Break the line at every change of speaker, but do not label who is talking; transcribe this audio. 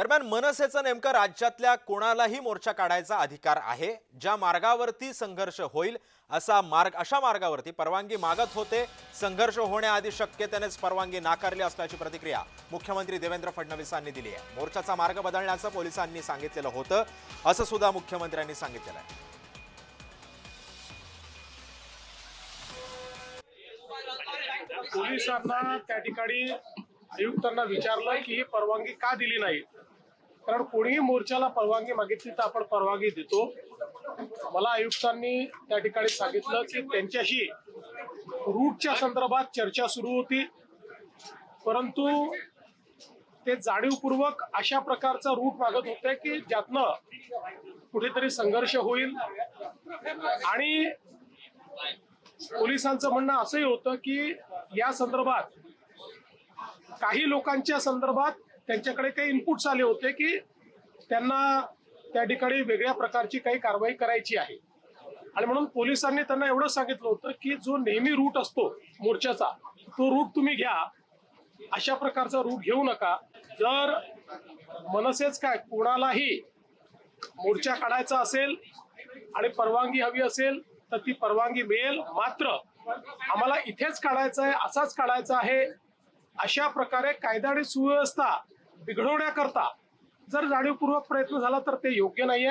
दरम्यान मनसेचा नेमका राज्यातल्या कोणालाही मोर्चा काढायचा अधिकार आहे? ज्या मार्गावरती संघर्ष होईल असा मार्ग अशा मार्गावरती परवानगी मागत होते संघर्ष होण्याआधी शक्यतेनेच परवानगी नाकारली असल्याची प्रतिक्रिया मुख्यमंत्री देवेंद्र फडणवीसांनी दिली आहे. मोर्चाचा मार्ग बदलण्याचं पोलिसांनी सांगितलेलं होतं असं सुद्धा मुख्यमंत्र्यांनी सांगितलेलं आहे.
पोलिसांना त्या ठिकाणी आयुक्तांना विचारलं की ही परवानगी का दिली नाही? कारण कोणीही मोर्चाला परवानगी मागितली तर आपण परवानगी देतो. मला आयुक्तांनी त्या ठिकाणी सांगितलं की त्यांच्याशी रूटच्या संदर्भात चर्चा सुरू होती. परंतु ते जाणीवपूर्वक अशा प्रकारचा रूट मागत होते की ज्यातनं कुठेतरी संघर्ष होईल. आणि पोलिसांचं म्हणणं असंही होतं की या संदर्भात काही लोकांच्या संदर्भात त्यांच्याकडे काही इनपुट्स आले होते की त्यांना त्या ठिकाणी वेगळ्या प्रकारची काही कारवाई करायची आहे. आणि म्हणून पोलिसांनी त्यांना एवढं सांगितलं होतं की जो नेहमी रूट असतो मोर्चाचा तो रूट तुम्ही घ्या. अशा प्रकारचा रूट घेऊ नका. जर मनसेच काय कोणालाही मोर्चा काढायचा असेल आणि परवानगी हवी असेल तर ती परवानगी मिळेल. मात्र आम्हाला इथेच काढायचं आहे असाच काढायचा आहे. अशा प्रकारे कायदा आणि सुव्यवस्था बिघडवण्याकरता जर जाणीवपूर्वक प्रयत्न झाला तर ते योग्य नाहीये.